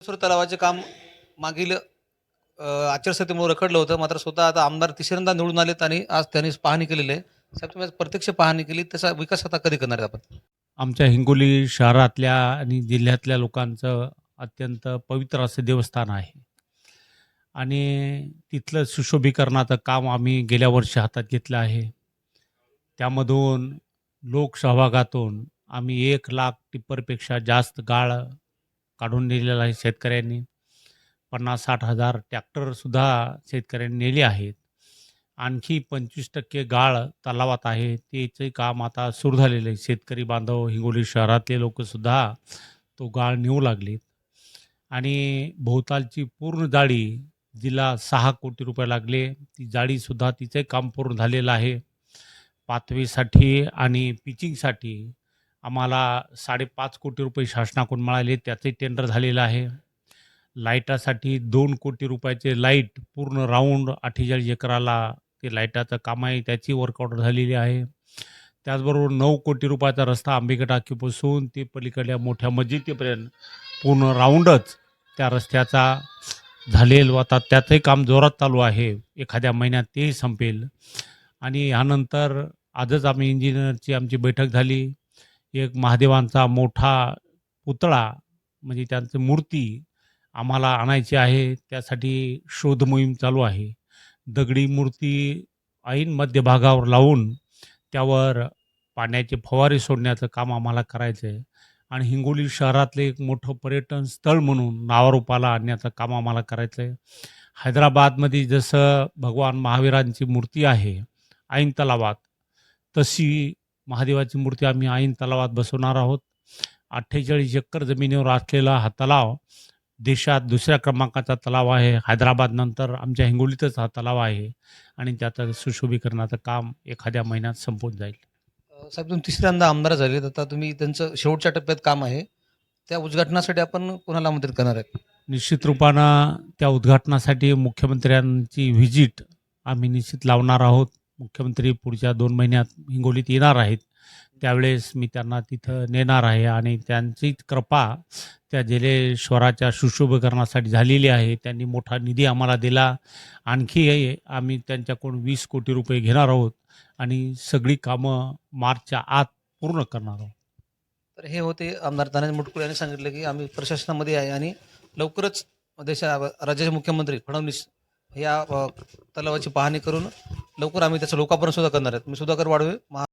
तलावाचे काम मागील आचारसंहितेमुळे रखडलं होतं. मात्र स्वतः आता आमदार तिसऱ्यांदा निवडून आलेत आणि आज त्यांनी पाहणी केलेली आहे. साहेब तुम्ही प्रत्यक्ष पाहणी केली. त्याचा विकास आता कधी करणार आपण? आमच्या हिंगोली शहरातल्या आणि जिल्ह्यातल्या लोकांचं अत्यंत पवित्र असं देवस्थान आहे. आणि तिथलं सुशोभीकरणाचं काम आम्ही गेल्या वर्षी हातात घेतलं आहे. त्यामधून लोकसहभागातून आम्ही एक लाख टिप्परपेक्षा जास्त गाळ काढून नेलेला आहे शेतकऱ्यांनी. पन्नास साठ हजार ट्रॅक्टरसुद्धा शेतकऱ्यांनी नेले आहेत. आणखी पंचवीस टक्के गाळ तलावात आहे. त्याचे काम आता सुरू झालेलं आहे. शेतकरी बांधव हिंगोली शहरातले लोकसुद्धा तो गाळ नेऊ लागलेत. आणि भोवतालची पूर्ण जाळी जिला सहा कोटी रुपये लागले. ती जाळीसुद्धा तिचे काम पूर्ण झालेलं आहे. पाथवीसाठी आणि पिचिंगसाठी आम्हाला साडेपाच कोटी रुपये शासनाकडून मिळाले. त्याचे टेंडर झालेलं आहे. लाईटासाठी दोन कोटी रुपयाचे लाइट पूर्ण राऊंड अठ्ठेचाळीस एकराला ते लाईटाचं काम आहे. त्याची वर्कआउट झालेली आहे. त्याचबरोबर नऊ कोटी रुपयाचा रस्ता आंबेगड टाकीपासून ते पलीकडल्या मोठ्या मस्जिदीपर्यंत पूर्ण राऊंडच त्या रस्त्याचा झालेल आता त्याचंही काम जोरात चालू आहे. एखाद्या महिन्यात तेही संपेल. आणि ह्यानंतर आजच आम्ही इंजिनियरची आमची बैठक झाली. एक महादेवांचा मोठा पुतळा म्हणजे त्यांची मूर्ती आम्हाला आणायची आहे. त्यासाठी शोध मोहीम चालू आहे. दगडी मूर्ती ऐन मध्यभागावर लावून त्यावर पाण्याचे फवारे सोडण्याचं काम आम्हाला करायचं आहे आणि हिंगोली शहरातले एक मोठं पर्यटन स्थळ म्हणून नावारूपाला आणण्याचं काम आम्हाला करायचं आहे हैदराबादमध्ये जसं भगवान महावीरांची मूर्ती आहे ऐन तलावात तशी महादेवाची मूर्ती आम्ही ऐन तलावात बसवणार आहोत. अठ्ठेचाळीस एकर जमिनीवर असलेला हा तलाव देशात दुसऱ्या क्रमांकाचा तलाव आहे. हैदराबादनंतर आमच्या हिंगोलीतच हा तलाव आहे आणि त्याचं सुशोभीकरणाचं काम एखाद्या महिन्यात संपून जाईल. साहेब तुम्ही तिसऱ्यांदा आमदार झाले आता तुम्ही त्यांचं शेवटच्या टप्प्यात काम आहे. त्या उद्घाटनासाठी आपण कोणाला आमंत्रित करणार आहेत? निश्चित रूपानं त्या उद्घाटनासाठी मुख्यमंत्र्यांची व्हिजिट आम्ही निश्चित लावणार आहोत. मुख्यमंत्री पुढच्या दोन महिन्यात हिंगोलीत येणार आहेत. त्यावेळेस मी त्यांना तिथं नेणार आहे आणि त्यांची कृपा त्या जलेश्वराच्या सुशोभीकरणासाठी झालेली आहे. त्यांनी मोठा निधी आम्हाला दिला. आणखी आम्ही त्यांच्याकडून वीस कोटी रुपये घेणार आहोत आणि सगळी कामं मार्चच्या आत पूर्ण करणार आहोत. तर हे होते आमदार तानाजी मुटकुळे यांनी सांगितलं की आम्ही प्रशासनामध्ये आहे आणि लवकरच देशा राज्याचे मुख्यमंत्री फडणवीस या तलावाची पाहणी करून लवकर आम्ही त्याचं लोकार्पण सुद्धा करणार आहेत. मी सुधाकर वाढवे महा